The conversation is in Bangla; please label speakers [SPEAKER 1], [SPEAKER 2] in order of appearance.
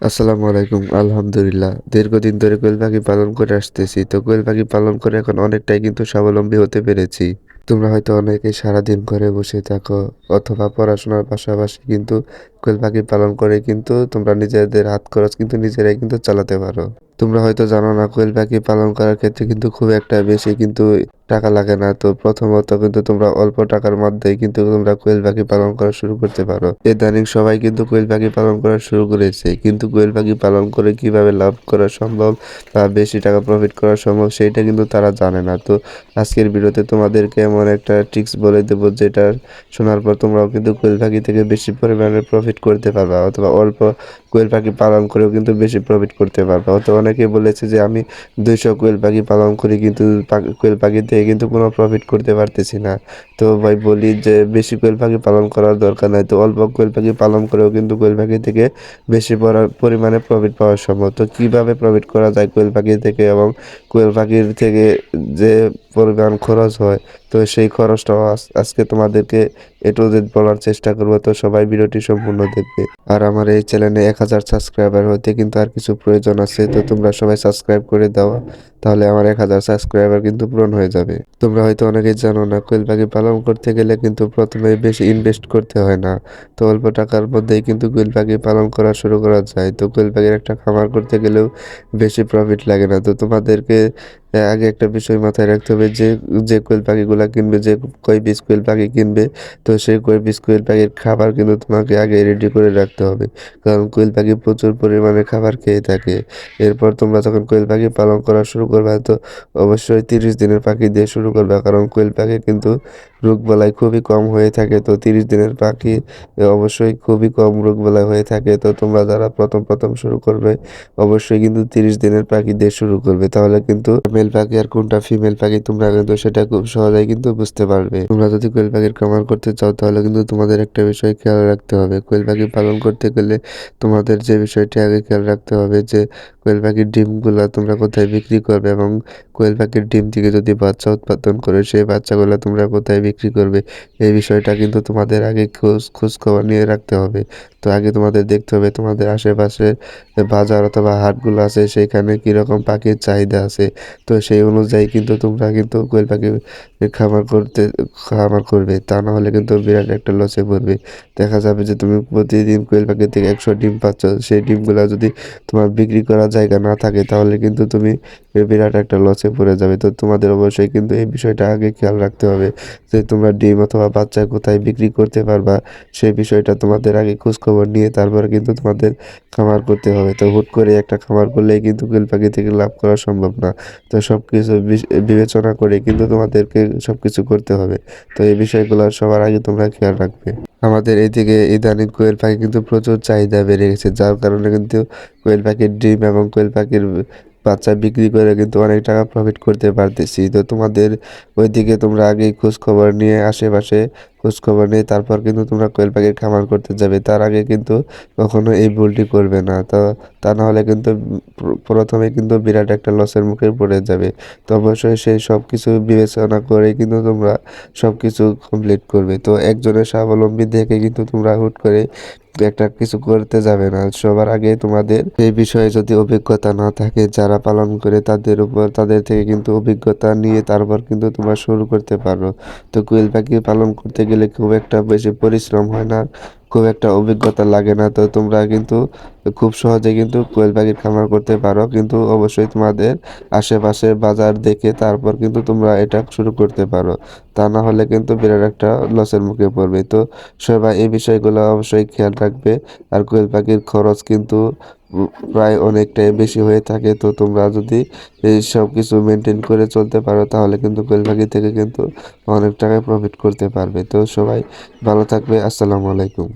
[SPEAKER 1] আসসালামু আলাইকুম, আলহামদুলিল্লাহ। দীর্ঘদিন ধরে কোয়েল পাখি পালন করে আসতেছি, তো কোয়েল পাখি পালন করে এখন অনেকটাই কিন্তু স্বাবলম্বী হতে পেরেছি। তোমরা হয়তো অনেকে সারাদিন ঘরে বসে থাকো, অথবা পড়াশোনার পাশাপাশি কিন্তু কোয়েল পাখি পালন করে কিন্তু তোমরা নিজেদের হাত খরচ কিন্তু নিজেরাই কিন্তু চালাতে পারো। তোমরা হয়তো জানো না, কোয়েল পাখি পালন করার ক্ষেত্রে কিন্তু খুব একটা বেশি কিন্তু টাকা লাগে না। তো প্রথমত কিন্তু তোমরা অল্প টাকার মধ্যেই কিন্তু তোমরা কোয়েল পাখি পালন করা শুরু করতে পারো। ইদানিং সবাই কিন্তু কোয়েল পাখি পালন করা শুরু করেছে, কিন্তু কোয়েল পাখি পালন করে কীভাবে লাভ করা সম্ভব বা বেশি টাকা প্রফিট করা সম্ভব সেটা কিন্তু তারা জানে না। তো আজকের ভিডিওতে তোমাদেরকে এমন একটা ট্রিক্স বলে দেবো, যেটা শোনার পর তোমরাও কিন্তু কোয়েল পাখি থেকে বেশি পরিমাণে প্রফিট করতে পারবা, অথবা অল্প কোয়েল পাখি পালন করেও কিন্তু বেশি প্রফিট করতে পারবা, অথবা অনেকে বলেছে যে আমি দুইশো কোয়েল পাখি পালন করি, কিন্তু কোয়েল পাখি থেকে কিন্তু কোনো প্রফিট করতে পারতেছি না। তো ভাই বলি যে বেশি কোয়েল পাখি পালন করার দরকার নাই, তো অল্প কোয়েল পাখি পালন করেও কিন্তু কোয়েল পাখি থেকে বেশি পরা- পরিমাণে প্রফিট পাওয়া সম্ভব। তো কীভাবে প্রফিট করা যায় কোয়েল পাখি থেকে এবং কোয়েল পাখির থেকে যে পরিমাণ খরচ হয়, তো সেই খরচটাও আজকে তোমাদেরকে এ বলার চেষ্টা করব, তো সবাই ভিডিওটি সম্পূর্ণ দেখবে। আর আমার এই চ্যানেলে এক হাজার সাবস্ক্রাইবার হতে কিন্তু আর কিছু প্রয়োজন আছে, তো তোমরা সবাই সাবস্ক্রাইব করে দাও। তাহলে আমার এক হাজার সাবস্ক্রাইবার কিন্তু পূরণ হয়ে যাবে। তোমরা হয়তো অনেকেই জানো না কোয়েল পাখি পালন করতে গেলে কিন্তু প্রথমে বেশি ইনভেস্ট করতে হয় না। তো অল্প টাকার মধ্যেই কিন্তু কোয়েল পাখি পালন করা শুরু করা যায়। তো কোয়েল পাখির একটা খামার করতে গেলেও বেশি প্রফিট লাগে না। তো তোমাদেরকে আগে একটা বিষয় মাথায় রাখতে হবে যে যে কোয়েল পাখিগুলো কিনবে, যে কই পিস কোয়েল পাখি কিনবে, তো সেই কই পিস কোয়েল পাখির খাবার কিন্তু তোমাকে আগে রেডি করে রাখতে হবে। কারণ কোয়েল পাখি প্রচুর পরিমাণে খাবার খেয়ে থাকে। এরপর তোমরা যখন কোয়েল পাখি পালন করা শুরু করবে। তো অবশ্যই তিরিশ দিনের পাখি দিয়ে শুরু করবে। কারণ কোয়েল পাখি কিন্তু রোগবালাই খুবই কম হয়ে থাকে, তো তিরিশ দিনের পাখি অবশ্যই খুবই কম রোগবালাই হয়ে থাকে। তো তোমরা যারা প্রথম প্রথম শুরু করবে, অবশ্যই কিন্তু তিরিশ দিনের পাখি দিয়ে শুরু করবে। তাহলে কিন্তু মেল পাখি আর কোনটা ফিমেল পাখি তোমরা কিন্তু সেটা খুব সহজেই কিন্তু বুঝতে পারবে। তোমরা যদি কোয়েল পাখির খামার করতে চাও, তাহলে কিন্তু তোমাদের একটা বিষয় খেয়াল রাখতে হবে। কোয়েল পাখি পালন করতে গেলে তোমাদের যে বিষয়টি আগে খেয়াল রাখতে হবে যে কোয়েল পাখির ডিমগুলো তোমরা কোথায় বিক্রি করবে এবং কোয়েল পাখির ডিম থেকে যদি বাচ্চা উৎপাদন করে, সেই বাচ্চাগুলো তোমরা কোথায় বিক্রি করবে। এই বিষয়টা কিন্তু তোমাদের আগে খোঁজ খোঁজ খবর নিয়ে রাখতে হবে। তো আগে তোমাদের দেখতে হবে তোমাদের আশেপাশে বাজার অথবা হাটগুলো আছে, সেখানে কীরকম পাখির চাহিদা আছে। তো সেই অনুযায়ী কিন্তু তোমরা কিন্তু কোয়েল পাখি খামার করতে, খামার করবে। তা না হলে কিন্তু বিরাট একটা লসে পড়বে। দেখা যাবে যে তুমি প্রতিদিন কোয়েল পাখি থেকে একশো ডিম পাচ্ছ। সেই ডিমগুলো যদি তোমার বিক্রি করার জায়গা না থাকে, তাহলে কিন্তু তুমি বিরাট একটা লসে পড়ে যাবে। তো তোমাদের অবশ্যই কিন্তু এই বিষয়টা আগে খেয়াল রাখতে হবে যে তোমরা ডিম অথবা বাচ্চা কোথায় বিক্রি করতে পারবা, সেই বিষয়টা তোমাদের আগে খোঁজখবর নিয়ে তারপর কিন্তু তোমাদের খামার করতে হবে। তো হুট করে একটা খামার করলেই কিন্তু কোয়েল পাখি থেকে লাভ করা সম্ভব না। তো সব কিছু বিবেচনা করে কিন্তু তোমাদেরকে সব কিছু করতে হবে। তো এই বিষয়গুলো সবার আগে তোমরা খেয়াল রাখবে। আমাদের এইদিকে ইদানিং কোয়েল পাখি কিন্তু প্রচুর চাহিদা বেড়ে গেছে, যার কারণে কিন্তু কোয়েল পাখির ডিম এবং কোয়েল পাখির বাচ্চা বিক্রি করে কিন্তু অনেক টাকা প্রফিট করতে পারতেছি। তো তোমাদের ওইদিকে তোমরা আগেই খোঁজখবর নিয়ে আশেপাশে খোঁজ খবর নিয়ে তারপর কিন্তু তোমরা কোয়েল পাখির খামার করতে যাবে। তার আগে কিন্তু কখনো এই ভুলটি করবে না। তো তা না হলে কিন্তু প্রথমে কিন্তু বিরাট একটা লসের মুখে পড়ে যাবে। তো অবশ্যই সেই সব কিছু বিবেচনা করে কিন্তু তোমরা সব কিছু কমপ্লিট করবে। তো একজনের স্বাবলম্বী দেখে কিন্তু তোমরা হুট করে একটা কিছু করতে যাবে না। সবার আগে তোমাদের এই বিষয়ে যদি অভিজ্ঞতা না থাকে, যারা পালন করে তাদের উপর, তাদের থেকে কিন্তু অভিজ্ঞতা নিয়ে তারপর কিন্তু তোমরা শুরু করতে পারো। তো কোয়েল পাখি পালন করতে গেলে খুব একটা বেশি পরিশ্রম হয় না, খুব একটা অভিজ্ঞতা লাগে না। তো তোমরা কিন্তু খুব সহজে কিন্তু কোয়েল পাখির খামার করতে পারো। কিন্তু অবশ্যই তোমাদের আশেপাশে বাজার দেখে তারপর কিন্তু তোমরা এটা শুরু করতে পারো। তা না হলে কিন্তু বিরাট একটা লসের মুখে পড়বে। তো সবাই এই বিষয়গুলো অবশ্যই খেয়াল রাখবে। আর কোয়েল পাখির খরচ কিন্তু প্রায় অনেকটাই বেশি হয়ে থাকে। তো তোমরা যদি সব কিছু মেনটেন করে চলতে পারো, তাহলে কিন্তু কোয়েল থেকে কিন্তু অনেক টাকায় প্রফিট করতে পারবে। তো সবাই ভালো থাকবে। আসসালামু আলাইকুম।